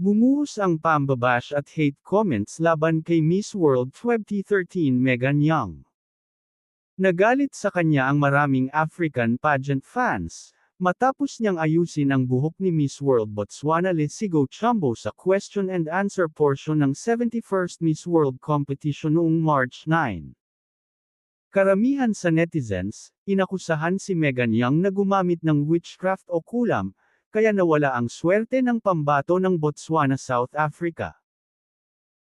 Bumuhos ang pambabash at hate comments laban kay Miss World 2013 Megan Young. Nagalit sa kanya ang maraming African pageant fans, matapos niyang ayusin ang buhok ni Miss World Botswana Lesigo Chambo sa question and answer portion ng 71st Miss World competition noong March 9. Karamihan sa netizens, inakusahan si Megan Young na gumamit ng witchcraft o kulam, kaya nawala ang swerte ng pambato ng Botswana South Africa.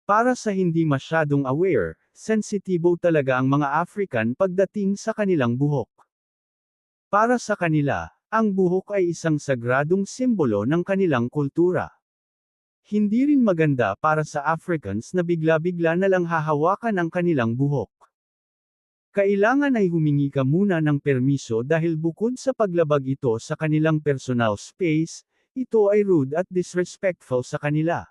Para sa hindi masyadong aware, sensitibo talaga ang mga African pagdating sa kanilang buhok. Para sa kanila, ang buhok ay isang sagradong simbolo ng kanilang kultura. Hindi rin maganda para sa Africans na bigla-bigla na lang hahawakan ang kanilang buhok. Kailangan ay humingi ka muna ng permiso dahil bukod sa paglabag ito sa kanilang personal space, ito ay rude at disrespectful sa kanila.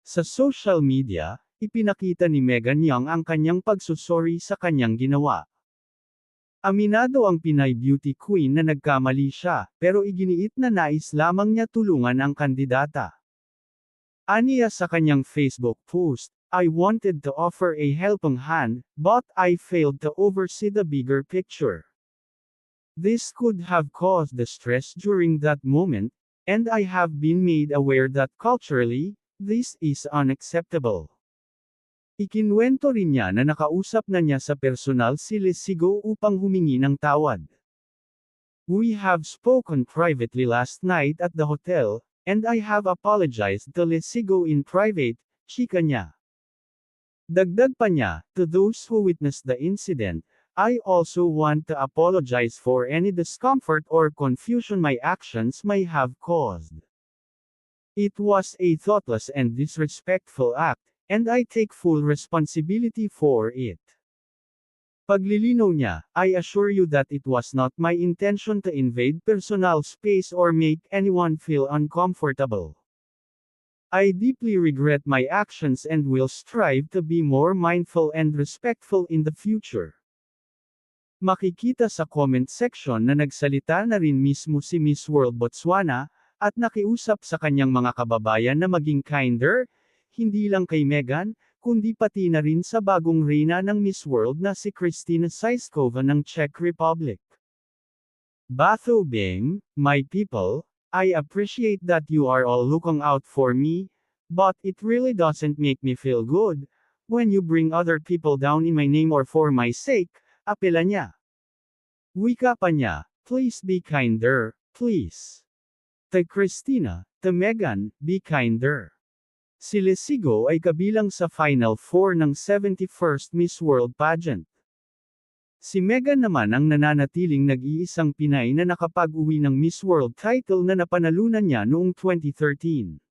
Sa social media, ipinakita ni Megan Young ang kanyang pagsusori sa kanyang ginawa. Aminado ang Pinay beauty queen na nagkamali siya, pero iginiit na nais lamang niya tulungan ang kandidata. Aniya sa kanyang Facebook post, I wanted to offer a helping hand, but I failed to oversee the bigger picture. This could have caused the stress during that moment, and I have been made aware that culturally, this is unacceptable. Ikinwento rin niya na nakausap na niya sa personal si Lesigo upang humingi ng tawad. We have spoken privately last night at the hotel, and I have apologized to Lesigo in private, chika niya. Dagdag pa niya, to those who witnessed the incident, I also want to apologize for any discomfort or confusion my actions may have caused. It was a thoughtless and disrespectful act, and I take full responsibility for it. Paglilinaw niya, I assure you that it was not my intention to invade personal space or make anyone feel uncomfortable. I deeply regret my actions and will strive to be more mindful and respectful in the future. Makikita sa comment section na nagsalita na rin mismo si Miss World Botswana, at nakiusap sa kanyang mga kababayan na maging kinder, hindi lang kay Megan, kundi pati na rin sa bagong reyna ng Miss World na si Kristina Saiskova ng Czech Republic. Batho Bing, my people, I appreciate that you are all looking out for me, but it really doesn't make me feel good, when you bring other people down in my name or for my sake, apela niya. Wika pa niya, please be kinder, please. To Christina, to Megan, be kinder. Si Lesigo ay kabilang sa Final Four ng 71st Miss World Pageant. Si Megan naman ang nananatiling nag-iisang Pinay na nakapag-uwi ng Miss World title na napanalunan niya noong 2013.